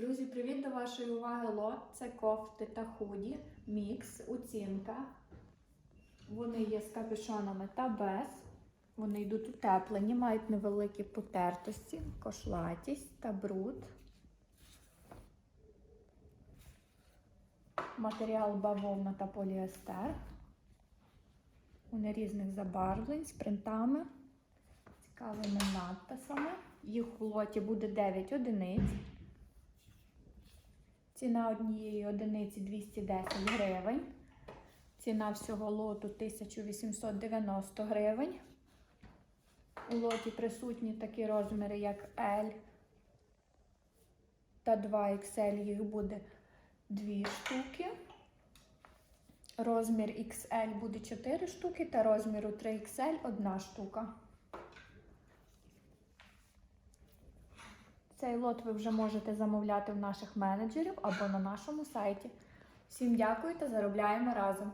Друзі, привіт до вашої уваги лот. Це кофти та худі, мікс, оцінка. Вони є з капюшонами та без. Вони йдуть утеплені, мають невеликі потертості, кошлатість та бруд. Матеріал бавовна та поліестер. Вони різних забарвлень з принтами, цікавими надписами. Їх у лоті буде 9 одиниць. Ціна однієї одиниці 210 гривень. Ціна всього лоту 1890 гривень. У лоті присутні такі розміри, як L та 2XL, їх буде 2 штуки. Розмір XL буде 4 штуки та розміру 3XL 1 штука. Цей лот ви вже можете замовляти в наших менеджерів або на нашому сайті. Всім дякую та заробляємо разом!